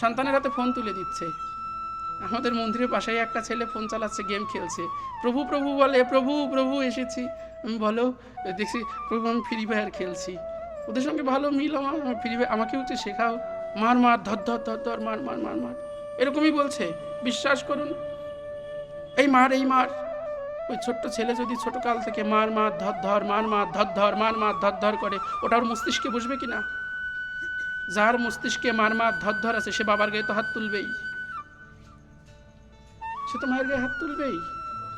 সন্তানের হাতে ফোন তুলে দিচ্ছে। আমাদের মন্দিরের পাশেই একটা ছেলে ফোন চালাচ্ছে গেম খেলছে। প্রভু প্রভু বলে, প্রভু প্রভু, এসেছি। আমি বলো, দেখছি, প্রভু, আমি ফ্রি ফায়ার খেলছি। ওদের সঙ্গে ভালো মিল আমার ফ্রি ফায়ার আমাকেও তো শেখাও। মার মার, ধর ধর ধর ধর, মার মার মার মার। এরকমই বলছে, বিশ্বাস করুন। এই মার এই মার। ওই ছোট্ট ছেলে যদি ছোট কাল থেকে মার মার, ধর ধর, মার মার, ধর ধর, মার মার, ধর ধর করে, ওটা ওর মস্তিষ্কে বসবে কি না যার মস্তিষ্কে মার মার ধর আছে, সে বাবার গায়ে তো হাত তুলবেই। সে তো মায়ের গায়ে হাত তুলবেই।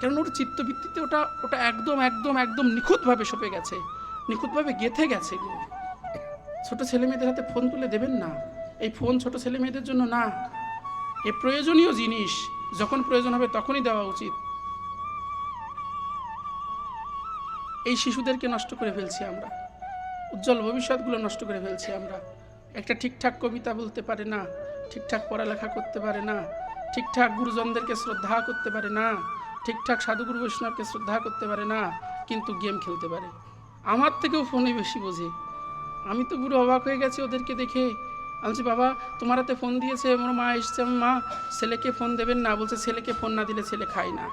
কারণ ওর চিত্তভিত্তিতে ওটা ওটা একদম একদম একদম নিখুঁতভাবে সপে গেছে। নিখুঁতভাবে গেথে গেছে ছোট ছেলে মেয়েদের হাতে ফোন তুলে দেবেন না। এই ফোন ছোট ছেলে মেয়েদের জন্য না। এ প্রয়োজনীয় জিনিস, যখন প্রয়োজন হবে তখনই দেওয়া উচিত। এই শিশুদেরকে নষ্ট করে ফেলছি আমরা। উজ্জ্বল ভবিষ্যৎগুলো নষ্ট করে ফেলছি আমরা। একটা ঠিকঠাক কবিতা বলতে পারে না, ঠিকঠাক পড়ালেখা করতে পারে না, ঠিকঠাক গুরুজনদেরকে শ্রদ্ধা করতে পারে না, ঠিকঠাক সাধুগুরু বৈষ্ণবকে শ্রদ্ধা করতে পারে না, কিন্তু গেম খেলতে পারে। আমার থেকেও ফোনে বেশি বোঝে। আমি তো পুরো অবাক হয়ে গেছি ওদেরকে দেখে। আমি বলছি, বাবা, তোমার হাতে ফোন দিয়েছে, আমার মা এসছে মা ছেলেকে ফোন দেবেন না। বলছে, ছেলেকে ফোন না দিলে ছেলে খায় না।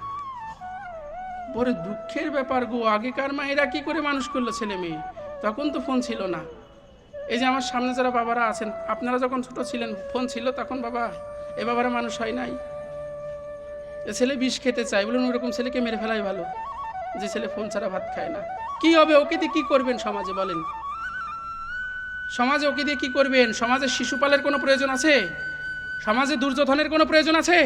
বড় দুঃখের ব্যাপার গো, আগেকার মায়েরা কি করে মানুষ করল ছেলে মেয়ে? তখন তো ফোন ছিল না। এই যে আমার সামনে যারা বাবারা আছেন, আপনারা যখন ছোট ছিলেন, ফোন ছিল তখন বাবা, এ বাবারা মানুষ হয় নাই। ছেলে বিষ খেতে চায়, বলুন ওরকম ছেলেকে মেরে ফেলাই ভালো। যে ছেলে ফোন ছাড়া ভাত খায় না। কি হবে, ওকে দিয়ে কি করবেন সমাজে বলেন? সমাজে ওকে দিয়ে কি করবেন? সমাজে শিশুপালের কোনো প্রয়োজন আছে? সমাজে দুর্যোধনের কোনো প্রয়োজন আছে?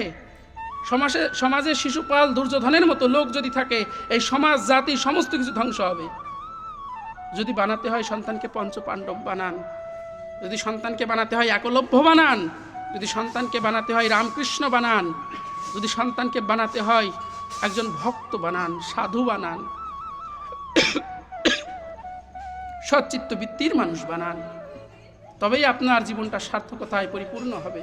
সমাজে সমাজে শিশুপাল দুর্যোধনের মতো লোক যদি থাকে, এই সমাজ, জাতি, সমস্ত কিছু ধ্বংস হবে। যদি বানাতে হয় সন্তানকে পঞ্চ পাণ্ডব বানান, যদি সন্তানকে বানাতে হয় একলভ্য বানান, যদি সন্তানকে বানাতে হয় রামকৃষ্ণ বানান, যদি সন্তানকে বানাতে হয় একজন ভক্ত বানান, সাধু বানান সচ্চিত্ত বৃত্তির মানুষ বানান, তবেই আপনার জীবনটা সার্থকতায় পরিপূর্ণ হবে।